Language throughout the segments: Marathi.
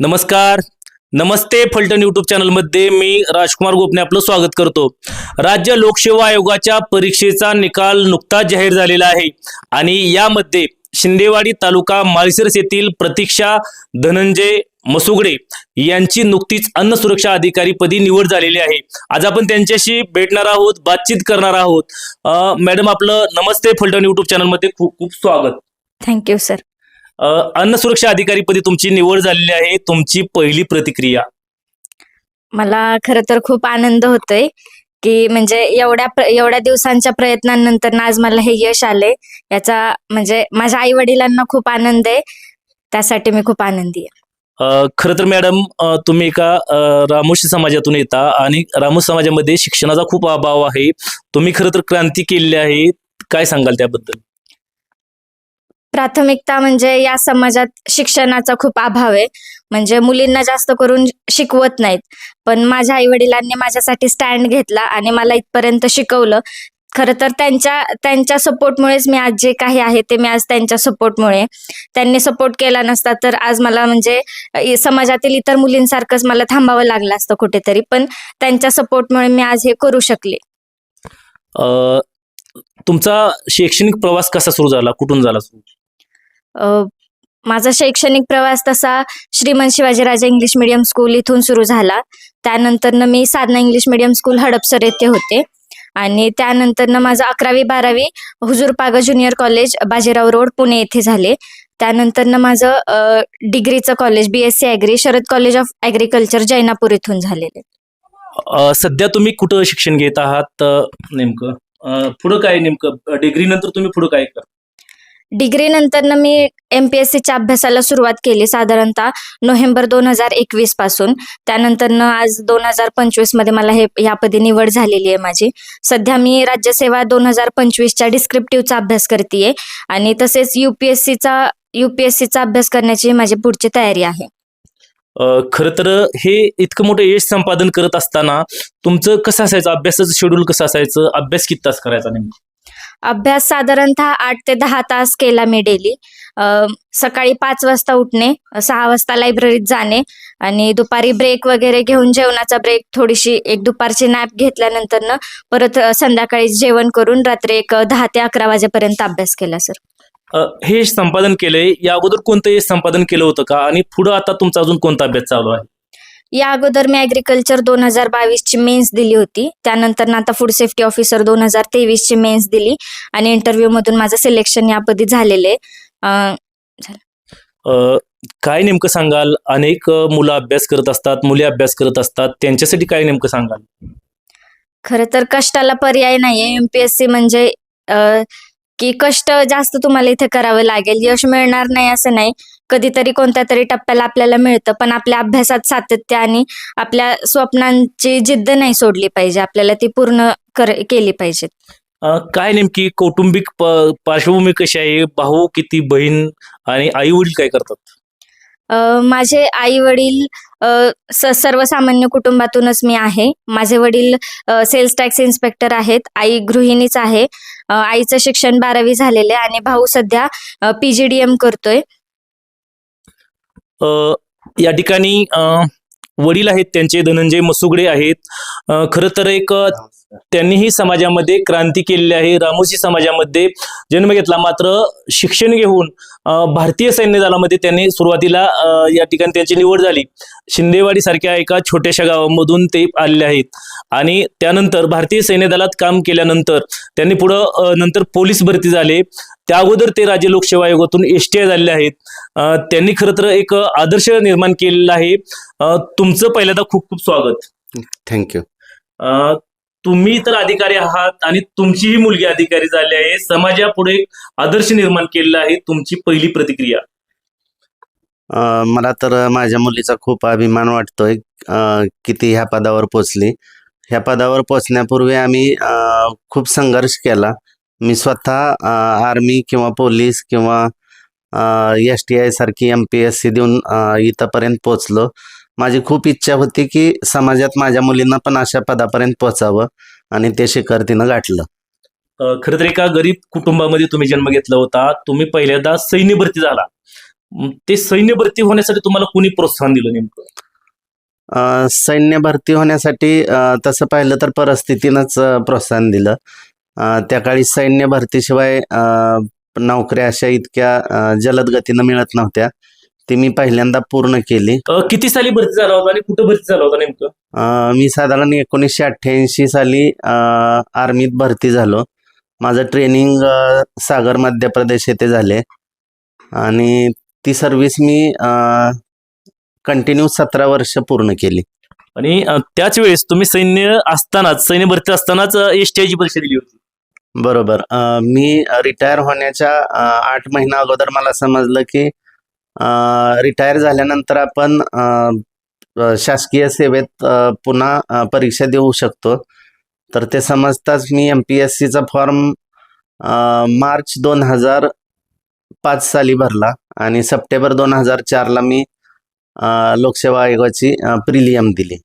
नमस्कार. नमस्ते फलटण युट्यूब चॅनलमध्ये मी राजकुमार गोपने आपलं स्वागत करतो. राज्य लोकसेवा आयोगाच्या परीक्षेचा निकाल नुकताच जाहीर झालेला आहे. आणि यामध्ये शिंदेवाडी तालुका माळशिरस येथील प्रतीक्षा धनंजय मसुगडे यांची नुकतीच अन्न सुरक्षा अधिकारी पदी निवड झालेली आहे. आज आपण त्यांच्याशी भेटणार आहोत बातचीत करणार आहोत. मॅडम आपलं नमस्ते फलटण युट्यूब चॅनलमध्ये खूप खूप स्वागत. थँक्यू सर अन्न सुरक्षा अधिकारी पदी तुमची निवड झालेली आहे तुमची पहिली प्रतिक्रिया? मला खरं तर खूप आनंद होतोय की म्हणजे एवढ्या एवढ्या दिवसांच्या प्रयत्नांनंतर आज मला हे यश आले. याचा म्हणजे माझ्या आई वडिलांना खूप आनंद आहे. त्यासाठी मी खूप आनंदी आहे. खरं तर मॅडम तुम्ही एका रामोशी समाजातून येता आणि रामोशी समाजामध्ये शिक्षणाचा खूप अभाव आहे. तुम्ही खरं तर क्रांती केलेली आहे. काय सांगाल त्याबद्दल? प्राथमिकता म्हणजे या समाजात शिक्षणाचा खूप अभाव आहे. म्हणजे मुलींना जास्त करून शिकवत नाहीत. पण माझ्या आई वडिलांनी माझ्यासाठी स्टँड घेतला आणि मला इथपर्यंत शिकवलं. खरं तर त्यांच्या त्यांच्या सपोर्टमुळेच मी आज जे काही आहे ते मी आज त्यांच्या सपोर्टमुळे त्यांनी सपोर्ट केला नसता तर आज मला म्हणजे समाजातील इतर मुलींसारखंच मला थांबावं लागलं असतं कुठेतरी. पण त्यांच्या सपोर्टमुळे मी आज हे करू शकले. तुमचा शैक्षणिक प्रवास कसा सुरू झाला? कुठून झाला सुरू? माझा शैक्षणिक प्रवास तसा श्रीमंत शिवाजीराजे इंग्लिश मिडियम स्कूल इथून सुरू झाला. त्यानंतरनं मी Sadhana English medium school Hadapsar येथे होते. आणि त्यानंतरनं माझं अकरावी बारावी Huzur Paga junior college Bajirao road Pune येथे झाले. त्यानंतरनं माझं डिग्रीचं college B S C agri Sharad college of agriculture Jainapur इथून झालेले. सध्या तुम्ही कुठं शिक्षण घेत आहात नेमकं? पुढं काय नेमकं? डिग्री नंतर तुम्ही पुढं काय करता? डिग्री नंतरनं मी एम पी एस सीच्या अभ्यासाला सुरुवात केली साधारणतः नोव्हेंबर दोन हजार एकवीसपासून. त्यानंतरनं आज दोन हजार पंचवीसमध्ये मला हे यापदी निवड झालेली आहे माझी. सध्या मी राज्यसेवा दोन हजार पंचवीसच्या डिस्क्रिप्टिव्हचा अभ्यास करते आणि तसेच युपीएससीचा युपीएससीचा अभ्यास करण्याची माझी पुढची तयारी आहे. खर तर हे इतकं मोठं यश संपादन करत असताना तुमचं कसं असायचं? अभ्यासाचं शेड्यूल कसं असायचं? अभ्यास किती तास करायचा नेमकं? अभ्यास साधारणतः आठ ते दहा तास केला मी डेली सकाळी पाच वाजता उठणे सहा वाजता लायब्ररीत जाणे आणि दुपारी ब्रेक वगैरे घेऊन जेवणाचा ब्रेक थोडीशी एक दुपारची नॅप घेतल्यानंतर ना परत संध्याकाळी जेवण करून रात्री एक दहा ते अकरा वाजेपर्यंत अभ्यास केला सर हे संपादन केलंय या अगोदर कोणतं संपादन केलं होतं का? आणि पुढं आता तुमचा अजून कोणता अभ्यास चालू आहे? या अगोदर मी ॲग्रिकल्चर दोन हजार बावीसची मेन्स दिली होती. त्यानंतर आता फूड सेफ्टी ऑफिसर दोन हजार तेवीसची मेन्स दिली आणि इंटरव्ह्यू मधून माझं सिलेक्शन यापदी झालेले. काय नेमकं सांगाल? अनेक मुलं अभ्यास करत असतात मुली अभ्यास करत असतात. त्यांच्यासाठी काय नेमकं सांगाल? खरं तर कष्टाला पर्याय नाहीये. एमपीएससी म्हणजे अ, की कष्ट जास्त तुम्हाला इथे करावं लागेल. यश मिळणार नाही असं नाही. कधीतरी कोणत्या तरी टप्प्याला आपल्याला मिळतं पण आपल्या अभ्यासात सातत्य आणि आपल्या स्वप्नांची जिद्द नाही सोडली पाहिजे. आपल्याला ती पूर्ण कर केली पाहिजे. काय नेमकी कौटुंबिक पार्श्वभूमी कशी आहे? भाऊ किती बहीण आणि आई वडील काय करतात? माझे आई वडील सर्वसामान्य कुटुंबातूनच मी आहे. माझे वडील सेल्स टॅक्स इन्स्पेक्टर आहेत. आई गृहिणीच आहे. आईचं शिक्षण बारावी झालेले आणि भाऊ सध्या पीजीडीएम करतोय. अ, या ठिकाणी वडील आहेत त्यांचे धनंजय मसुगडे आहेत. खर तर एक त्यांनीही समाजामध्ये क्रांती केलेली आहे. रामोशी समाजामध्ये जन्म घेतला. मात्र शिक्षण घेऊन भारतीय सैन्य दलामध्ये त्यांनी सुरुवातीला या ठिकाणी त्यांची निवड झाली. शिंदेवाडी सारख्या एका छोट्याशा गावामधून ते आलेले आहेत. आणि त्यानंतर भारतीय सैन्य दलात काम केल्यानंतर त्यांनी पुढं नंतर पोलीस भरती झाले. त्या अगोदर ते राज्य लोकसेवा आयोगातून एस टी आय झालेले आहेत. त्यांनी खरं तर एक आदर्श निर्माण केलेला आहे. तुमचं पहिल्यांदा खूप खूप स्वागत. थँक्यू. तुम्ही तर अधिकारी आहात आणि तुमचीही मुलगी अधिकारी झाली आहे. समाजापुढे एक आदर्श निर्माण केलेला आहे तुमची पहिली प्रतिक्रिया. अ, मला तर माझ्या मुलीचा खूप अभिमान वाटतोय अ, की ती ह्या पदावर पोचली. ह्या पदावर पोचण्यापूर्वी आम्ही अ, खूप संघर्ष केला. मी स्वतः आर्मी किंवा पोलीस किंवा एस टी आय सारखी एम पी एस सी देऊन अ, इथंपर्यंत पोचलो. माझी खूप इच्छा होती की समाजात माझ्या मुलींना पण अशा पदापर्यंत पोचावं आणि ते शिखर तिनं गाठलं. खरं तर एका गरीब कुटुंबामध्ये तुम्ही जन्म घेतला होता तुम्ही पहिल्यांदा सैन्य भरती झाला. ते सैन्य भरती होण्यासाठी तुम्हाला कोणी प्रोत्साहन दिलं नेमकं? सैन्य भरती होण्यासाठी तसं पाहिलं तर परिस्थितीनंच प्रोत्साहन दिलं. त्या काळी सैन्य भरतीशिवाय नोकऱ्या अशा इतक्या जलद गतीनं मिळत नव्हत्या. ती मी पहिल्यांदा पूर्ण केली. अ, किती साली भरती झाला होता आणि कुठं भरती झाला होता नेमकं? अ, मी साधारण एकोणीसशे अठ्ठ्याऐंशी साली अ, आर्मीत भरती झालो. माझं ट्रेनिंग अ, सागर मध्य प्रदेश येथे झाले. आणि ती सर्व्हिस मी कंटिन्यू सतरा वर्ष पूर्ण केली. आणि अ, त्याच वेळेस तुम्ही सैन्य असतानाच सैन्य भरती असतानाच एस परीक्षा दिली होती. बरोबर. अ, मी रिटायर होण्याच्या अ, आठ महिना अगोदर मला समजलं की रिटायर झाल्यानंतर आपण शासकीय सेवेत पुन्हा परीक्षा देऊ शकतो. तर ते समजताच मी एम पी एस सीचा फॉर्म मार्च दोन हजार पाच साली भरला आणि सप्टेंबर दोन हजार चारला मी लोकसेवा आयोगाची प्रिलियम दिली.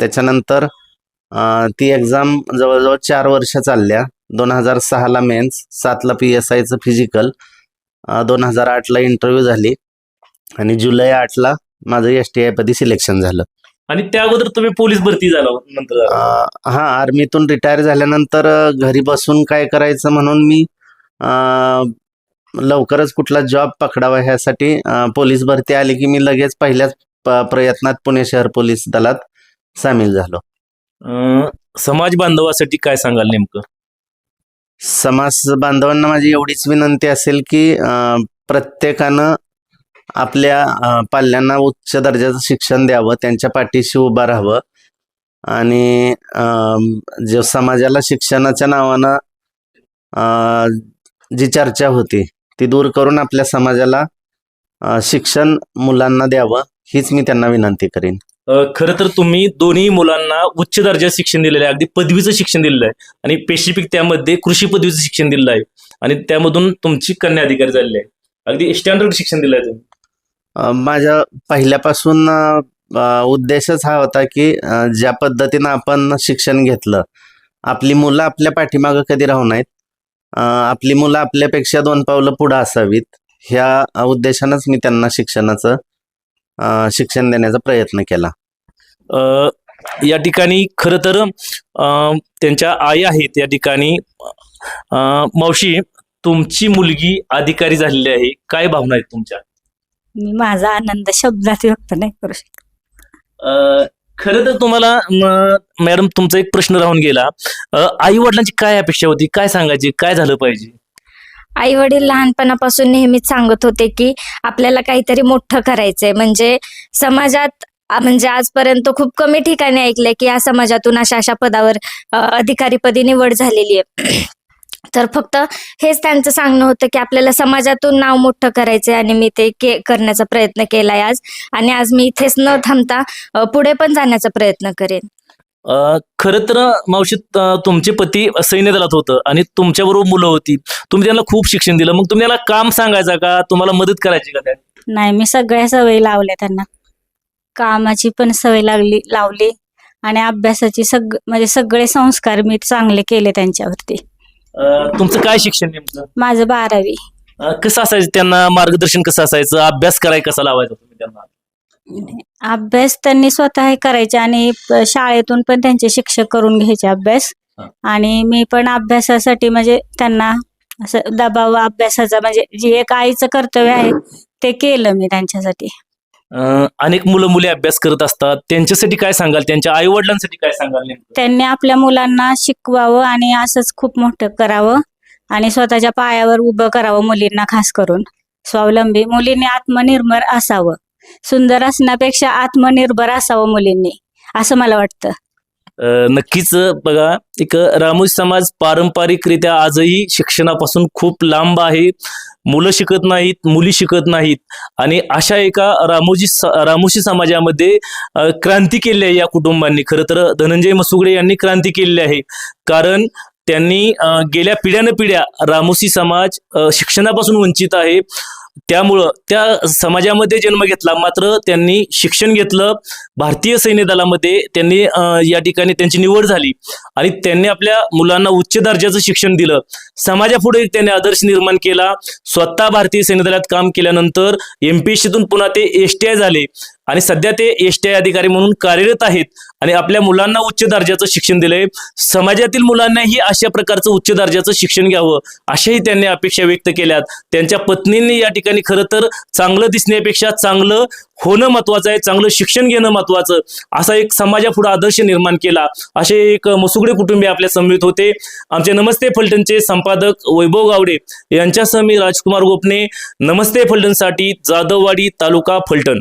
त्याच्यानंतर ती एक्झाम जवळजवळ चार वर्ष चालल्या. दोन हजार सहाला मेन्स सातला पी एस आयचं फिजिकल दोन हजार आठला इंटरव्ह्यू झाली. आणि जुलै आठला माझं एस टी आय पदी सिलेक्शन झालं. आणि त्या अगोदर तुम्ही पोलीस भरती झाला नंतर. अ, हा आर्मीतून रिटायर झाल्यानंतर अ, घरी बसून काय करायचं म्हणून मी अ, लवकरच कुठला जॉब पकडावा ह्यासाठी अ, पोलीस भरती आली की मी लगेच पहिल्याच प- प्रयत्नात पुणे शहर पोलीस दलात सामील झालो. अ, समाज बांधवासाठी काय सांगाल नेमकं? समाज बांधवांना माझी एवढीच विनंती असेल की प्रत्येकानं आपल्या पाल्यांना उच्च दर्जाचं शिक्षण द्यावं त्यांच्या पाठीशी उभं राहावं आणि जे समाजाला शिक्षणाच्या नावानं जी चर्चा होती ती दूर करून आपल्या समाजाला शिक्षण मुलांना द्यावं हीच मी त्यांना विनंती करीन. खरं तर तुम्ही दोन्ही मुलांना उच्च दर्जाचं शिक्षण दिलेलं आहे. अगदी पदवीचं शिक्षण दिलेलं आहे. आणि स्पेसिफिक त्यामध्ये कृषी पदवीचं शिक्षण दिलेलं आहे. आणि त्यामधून तुमची कन्या अधिकारी झालेली आहे. अगदी स्टँडर्ड शिक्षण दिलं आहे तुम्ही. माझ्या पहिल्यापासून उद्देशच हा होता की ज्या पद्धतीनं आपण शिक्षण घेतलं आपली मुलं आपल्या पाठीमागं कधी राहू नाहीत. आपली मुलं आपल्यापेक्षा दोन पावलं पुढं असावीत. ह्या उद्देशानंच मी त्यांना शिक्षणाचं अ, शिक्षण देण्याचा प्रयत्न केला. अ, या ठिकाणी खरं तर अ, त्यांच्या आई आहेत या ठिकाणी. अ, मावशी तुमची मुलगी अधिकारी झालेली आहे. काय भावना आहेत तुमच्या? मी माझा आनंद शब्दात व्यक्त नाही करू शकत. अ, खरं तर तुम्हाला म- मॅडम तुमचा एक प्रश्न राहून गेला. आई वडिलांची काय अपेक्षा होती? काय सांगायची? काय झालं पाहिजे? आई वडील लहानपणापासून नेहमीच सांगत होते की आपल्याला काहीतरी मोठं करायचंय. म्हणजे समाजात म्हणजे आजपर्यंत खूप कमी ठिकाणी ऐकलंय की या समाजातून अशा अशा पदावर अधिकारीपदी निवड झालेली आहे. तर फक्त हेच त्यांचं सांगणं होतं की आपल्याला समाजातून नाव मोठं करायचंय आणि मी ते के करण्याचा प्रयत्न केलाय आज. आणि आज मी इथेच न थांबता पुढे पण जाण्याचा प्रयत्न करेन. खरं तर मावशी तुमचे पती सैन्य दलात होतं आणि तुमच्याबरोबर मुलं होती. तुम्ही त्यांना खूप शिक्षण दिलं. मग तुम्ही त्यांना काम सांगायचं का? तुम्हाला मदत करायची का त्या नाही मी सगळ्या सवयी लावल्या त्यांना. कामाची पण सवय लागली लावली आणि अभ्यासाची सग म्हणजे सगळे संस्कार मी चांगले केले त्यांच्यावरती. तुमचं काय शिक्षण नेमकं? माझं बारावी. कसं असायचं त्यांना? मार्गदर्शन कसं असायचं? अभ्यास कराय कसा लावायचा तुम्ही त्यांना? अभ्यास त्यांनी स्वतः करायचे आणि शाळेतून पण त्यांचे शिक्षक करून घ्यायचे अभ्यास. हा. आणि मी पण अभ्यासासाठी म्हणजे त्यांना असं दबाव अभ्यासाचा म्हणजे जे एक आईचं कर्तव्य आहे ते केलं मी त्यांच्यासाठी. अनेक मुलं मुली अभ्यास करत असतात. त्यांच्यासाठी काय सांगाल? त्यांच्या आई वडिलांसाठी काय सांगाल त्यांनी आपल्या मुलांना शिकवावं आणि असंच खूप मोठं करावं आणि स्वतःच्या पायावर उभं करावं मुलींना खास करून. स्वावलंबी मुलींनी आत्मनिर्भर असावं. सुंदर असण्यापेक्षा आत्मनिर्भर असावं मुलींनी असं मला वाटतं. नक्कीच बघा एक रामोज समाज पारंपरिकरित्या आजही शिक्षणापासून खूप लांब आहे. मुलं शिकत नाहीत मुली शिकत नाहीत. आणि अशा एका रामोजी रामोशी समाजामध्ये क्रांती केली आहे या कुटुंबांनी. खरं तर धनंजय मसुगडे यांनी क्रांती केलेली आहे. कारण त्यांनी गेल्या पिढ्यानं पिढ्या रामोशी समाज शिक्षणापासून वंचित आहे. त्यामुळं त्या समाजामध्ये जन्म घेतला. मात्र त्यांनी शिक्षण घेतलं. भारतीय सैन्य दलामध्ये त्यांनी या ठिकाणी त्यांची निवड झाली. आणि त्यांनी आपल्या मुलांना उच्च दर्जाचं शिक्षण दिलं. समाजापुढे त्यांनी आदर्श निर्माण केला. स्वतः भारतीय सैन्य दलात काम केल्यानंतर एम पी पुन्हा ते एस टी आय झाले. आणि सध्या ते एस टी आय अधिकारी म्हणून कार्यरत आहेत आणि आपल्या मुलांना उच्च दर्जाचं शिक्षण दिलंय. समाजातील मुलांनाही अशा प्रकारचं उच्च दर्जाचं शिक्षण घ्यावं अशाही त्यांनी अपेक्षा व्यक्त केल्यात. त्यांच्या पत्नींनी या ठिकाणी खरं तर चांगलं दिसण्यापेक्षा चांगलं होणं महत्वाचं आहे चांगलं शिक्षण घेणं महत्वाचं असा एक समाजापुढे आदर्श निर्माण केला. असे एक मसुगडे कुटुंबीय आपल्या समवेत होते. आमचे नमस्ते फलटणचे संपादक वैभव गावडे. यांच्यासह मी राजकुमार गोपने. नमस्ते फलटणसाठी जाधववाडी तालुका फलटण.